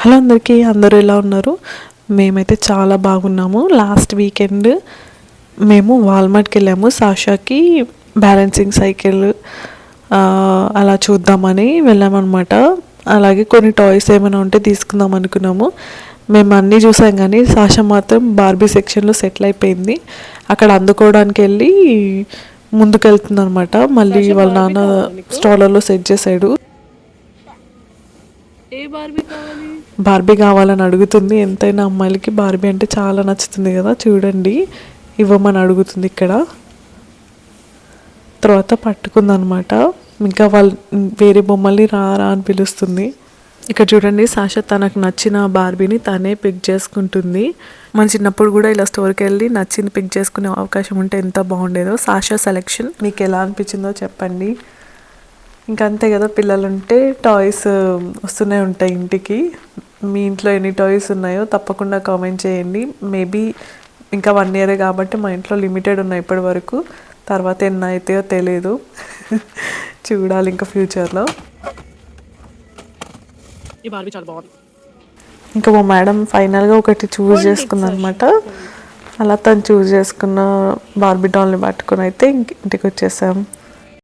Hello అందరికీ అందరూ ఎలా ఉన్నారు? మేమైతే చాలా బాగున్నాము. లాస్ట్ వీకెండ్ మేము వాల్మార్ట్కి వెళ్ళాము. సాషాకి బ్యాలెన్సింగ్ సైకిల్ అలా చూద్దామని వెళ్ళామన్నమాట. అలాగే కొన్ని టాయ్స్ ఏమైనా ఉంటే తీసుకుందాం అనుకున్నాము. మేము అన్నీ చూసాం కానీ సాషా మాత్రం బార్బీ సెక్షన్లో సెటిల్ అయిపోయింది. అక్కడ అందుకోవడానికి వెళ్ళి ముందుకు వెళ్తుంది అనమాట మళ్ళీ వాళ్ళ నాన్న స్టాలర్లో సెట్ చేశాడు. ఏ బార్బీ కావాలి? బార్బీ కావాలని అడుగుతుంది. ఎంతైనా అమ్మాయిలకి బార్బీ అంటే చాలా నచ్చుతుంది కదా చూడండి. ఇవ్వమని అడుగుతుంది ఇక్కడ. తర్వాత పట్టుకుందనమాట. ఇంకా వాళ్ళు వేరే బొమ్మల్ని రా రా అని పిలుస్తుంది. ఇక్కడ చూడండి సాషా తనకు నచ్చిన బార్బీని తనే పిక్ చేసుకుంటుంది. మన చిన్నప్పుడు కూడా ఇలా స్టోర్కి వెళ్ళి నచ్చింది పిక్ చేసుకునే అవకాశం ఉంటే ఎంత బాగుండేదో. సాషా సెలెక్షన్ మీకు ఎలా అనిపించిందో చెప్పండి. ఇంకా అంతే కదా పిల్లలుంటే టాయ్స్ వస్తూనే ఉంటాయి ఇంటికి. మీ ఇంట్లో ఎన్ని టాయ్స్ ఉన్నాయో తప్పకుండా కామెంట్ చేయండి. మేబీ ఇంకా వన్ ఇయరే కాబట్టి మా ఇంట్లో లిమిటెడ్ ఉన్నాయి ఇప్పటి వరకు తర్వాత ఎన్ని అవుతాయో తెలియదు చూడాలి ఇంకా ఫ్యూచర్లో. ఈ బార్బీ చాలా బాగుంది. ఇంకా మా మేడం ఫైనల్గా ఒకటి చూస్ చేసుకుందనమాట అలా తను చూస్ చేసుకున్న బార్బీ డాల్ని పట్టుకొని అయితే ఇంక ఇంటికి వచ్చేసాం.